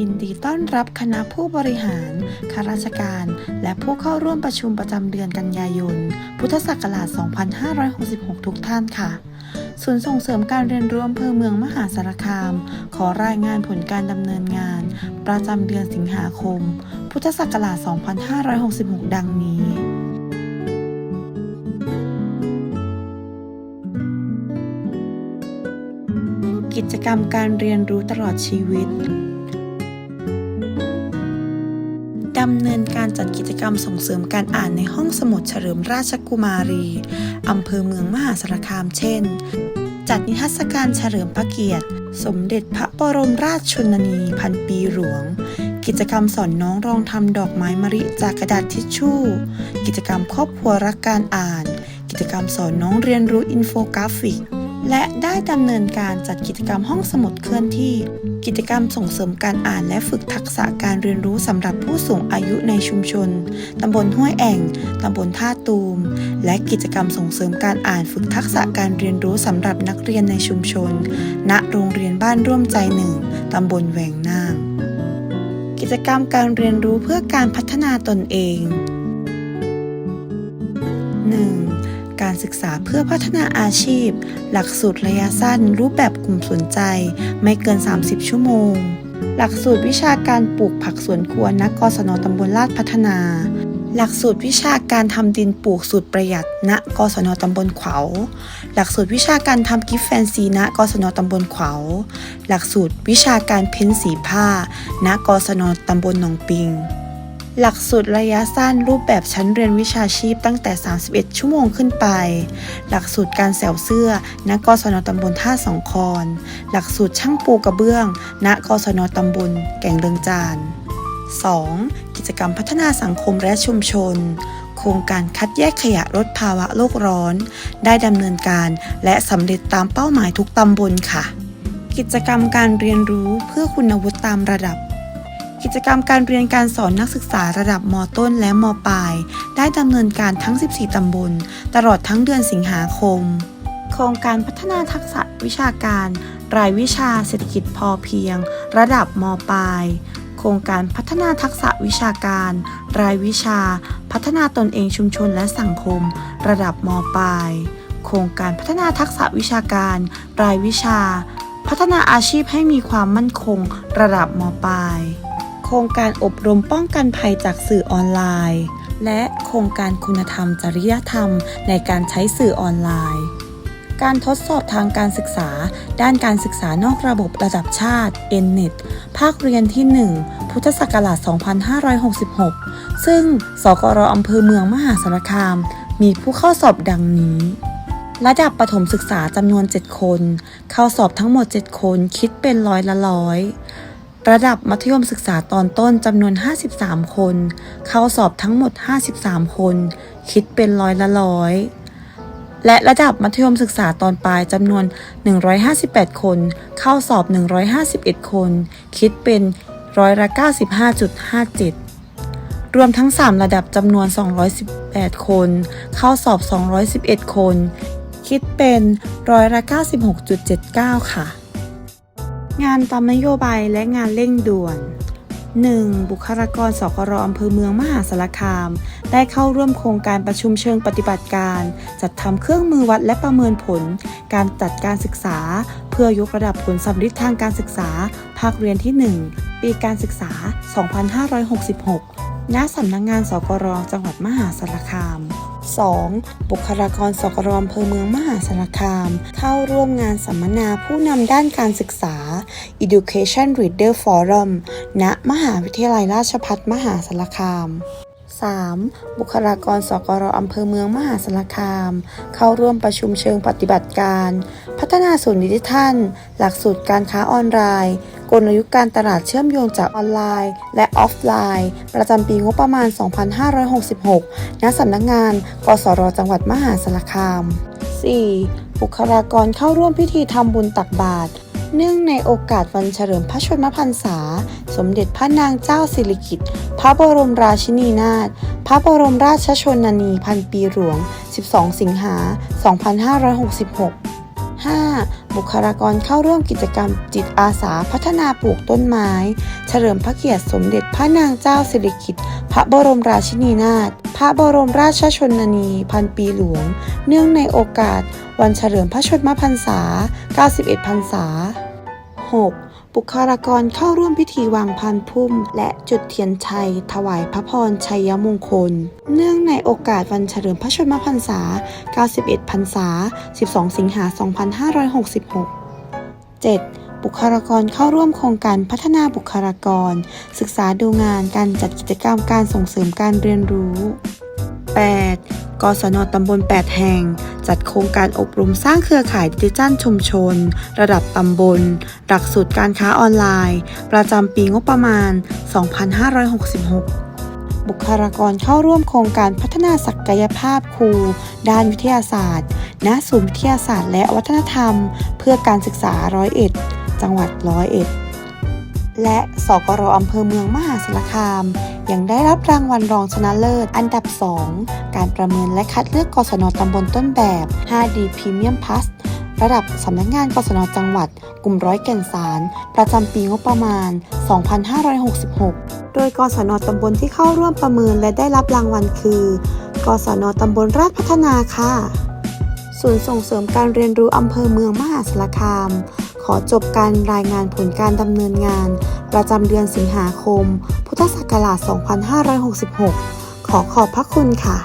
ยินดีต้อนรับคณะผู้บริหาร ข้าราชการ และผู้เข้าร่วมประชุมประจำเดือนกันยายน พุทธศักราช 2566 ทุกท่านค่ะ ศูนย์ส่งเสริมการเรียนรู้อำเภอเมืองมหาสารคาม ขอรายงานผลการดำเนินงาน ประจำเดือนสิงหาคม พุทธศักราช 2566 ดังนี้กิจกรรมการเรียนรู้ตลอดชีวิต ดำเนินการจัดกิจกรรมส่งเสริมการอ่านในห้องสมุดเฉลิมราชกุมารีอำเภอเมืองมหาสารคามเช่น จัดนิทรรศการเฉลิมพระเกียรติ สมเด็จพระบรมราชชนนีพันปีหลวง กิจกรรมสอนน้องรองทำดอกไม้มะริจากกระดาษทิชชู่ กิจกรรมครอบครัวรักการอ่าน กิจกรรมสอนน้องเรียนรู้อินโฟกราฟิก และได้ดำเนินการจัดกิจกรรมห้องสมุดเคลื่อนที่ กิจกรรมส่งเสริมการอ่านและฝึกทักษะการเรียนรู้สำหรับผู้สูงอายุในชุมชน ตำบลห้วยแอ่ง ตำบลท่าตูม และกิจกรรมส่งเสริมการอ่านฝึกทักษะการเรียนรู้สำหรับนักเรียนในชุมชน ณ โรงเรียนบ้านร่วมใจหนึ่งตำบลแหวงนาง กิจกรรมการเรียนรู้เพื่อการพัฒนาตนเอง การศึกษาเพื่อพัฒนาอาชีพ หลักสูตรระยะสั้น รูปแบบกลุ่มสนใจ ไม่เกิน 30 ชั่วโมง หลักสูตรวิชาการปลูกผักสวนครัวณกศนตำบลลาดพัฒนา หลักสูตรวิชาการทำดินปลูกสูตรประหยัด ณกศนตำบลขวาวหลักสูตรวิชาการทำกิฟต์แฟนซี ณกศนตำบลขวาวหลักสูตรวิชาการเพ้นสีผ้า ณกศนตำบลหนองปิง หลักสูตรระยะสั้นรูปแบบชั้นเรียนวิชาชีพตั้งแต่ 31 ชั่วโมงขึ้นไป หลักสูตรการแสวเสื้อ ณ กศนตำบลท่าสองคอนหลักสูตรช่างปูกระเบื้อง ณ กศนตำบลแก่งเรืองจาน 2. กิจกรรมพัฒนาสังคมและชุมชน โครงการคัดแยกขยะลดภาวะโลกร้อน ได้ดำเนินการและสำเร็จตามเป้าหมายทุกตำบลค่ะ กิจกรรมการเรียนรู้เพื่อคุณวุฒิตามระดับ กิจกรรมการเรียนการสอนนักศึกษาระดับมต้นและมปลาย ได้ดำเนินการทั้ง 14 ตำบล ตลอดทั้งเดือนสิงหาคม โครงการพัฒนาทักษะวิชาการ รายวิชาเศรษฐกิจพอเพียง ระดับมปลาย โครงการพัฒนาทักษะวิชาการ รายวิชา พัฒนาตนเองชุมชนและสังคม ระดับมปลาย โครงการพัฒนาทักษะวิชาการ รายวิชาพัฒนาอาชีพให้มีความมั่นคงระดับมปลาย โครงการอบรมป้องกันภัยจากสื่อออนไลน์ และโครงการคุณธรรมจริยธรรมในการใช้สื่อออนไลน์ การทดสอบทางการศึกษา ด้านการศึกษานอกระบบระดับชาติ NNET ภาคเรียนที่ 1 พุทธศักราช 2566 ซึ่ง สกรอำเภอเมืองมหาสารคาม มีผู้เข้าสอบดังนี้ระดับประถมศึกษาจำนวน 7 คน เข้าสอบทั้งหมด 7 คนคิดเป็นร้อยละร้อย ระดับมัธยมศึกษาตอนต้นจำนวน 53 คน เข้าสอบทั้งหมด 53 คน คิดเป็นร้อยละร้อย และระดับมัธยมศึกษาตอนปลายจำนวน 158 คน เข้าสอบ 151 คน คิดเป็นร้อยละ95.57 รวมทั้ง 3 ระดับจำนวน 218 คน เข้าสอบ 211 คน คิดเป็นร้อยละ96.79 ค่ะ งานตามนโยบายและงานเร่งด่วน 1. บุคลากรสกรอำเภอเมืองมหาสารคาม ได้เข้าร่วมโครงการประชุมเชิงปฏิบัติการ จัดทำเครื่องมือวัดและประเมินผล การจัดการศึกษา เพื่อยกระดับผลสำลิดทางการศึกษา ภาคเรียนที่ 1 ปีการศึกษา 2566 ณสำนักงงานสกรจังหวัดมหาสารคาม 2. บุคลากรสกรอำเภอเมืองมหาสารคาม เข้าร่วมงานสัมมนาผู้นำด้านการศึกษา Education Reader Forum ณ มหาวิทยาลัยราชภัฏมหาสารคาม 3. บุคลากรสกรอำเภอเมืองมหาสารคาม เข้าร่วมประชุมเชิงปฏิบัติการ พัฒนาศูนย์ดิจิทัล หลักสูตรการค้าออนไลน์ กลยุทธ์การตลาดเชื่อมโยงจากออนไลน์ และออฟไลน์ ประจำปีงบประมาณ 2566 ณ สำนักงาน กสรจังหวัดมหาสารคาม 4. บุคลากรเข้าร่วมพิธีทำบุญตักบาตร เนื่องในโอกาสวันเฉลิมพระชนมพรรษา สมเด็จพระนางเจ้าสิริกิติ์ พระบรมราชินีนาถ พระบรมราชชนนีพันปีหลวง 12 สิงหา 2566 5. บุคลากรเข้าร่วมกิจกรรมจิตอาสาพัฒนาปลูกต้นไม้ เฉลิมพระเกียรติสมเด็จพระนางเจ้าสิริกิติ์พระบรมราชินีนาถพระบรมราชชนนี พันปีหลวง เนื่องในโอกาส วันเฉลิมพระชนมพรรษา 91 พรรษา 6. บุคลากรเข้าร่วมพิธีวางพันพุ่ม และจุดเทียนชัย ถวายพระพรชัยมงคล เนื่องในโอกาสวันเฉลิมพระชนมพรรษา 91 พรรษา 12 สิงหา 2566 7. บุคลากรเข้าร่วมโครงการพัฒนาบุคลากร ศึกษาดูงานการจัดกิจกรรมการส่งเสริมการเรียนรู้ กศนตำบล 8 แห่ง จัดโครงการอบรมสร้างเครือข่ายดิจิทัลชุมชน ระดับตำบล หลักสูตรการค้าออนไลน์ ประจำปีงบประมาณ 2566บุคลากรเข้าร่วมโครงการพัฒนาศักยภาพครู ด้านวิทยาศาสตร์ ณ ศูนย์วิทยาศาสตร์และวัฒนธรรม เพื่อการศึกษาร้อยเอ็ด จังหวัดร้อยเอ็ด และสกรอำเภอเมืองมหาสารคาม ยังได้รับรางวัลรองชนะเลิศ อันดับ 2 การประเมินและคัดเลือกกศนตำบลต้นแบบ 5D Premium Plus ระดับสำนักงานกศนจังหวัด กลุ่มร้อยแก่นสาร ประจำปีงบประมาณ 2566 โดยกศนตำบลที่เข้าร่วมประเมินและได้รับรางวัลคือ กศนตำบลราชพัฒนาค่ะ ศูนย์ส่งเสริมการเรียนรู้อำเภอเมืองมหาสารคาม อจบการรายงานผลการดำเนินงาน ประจำเดือนสิงหาคม พุทธศักราช 2566 ขอขอบพระคุณค่ะ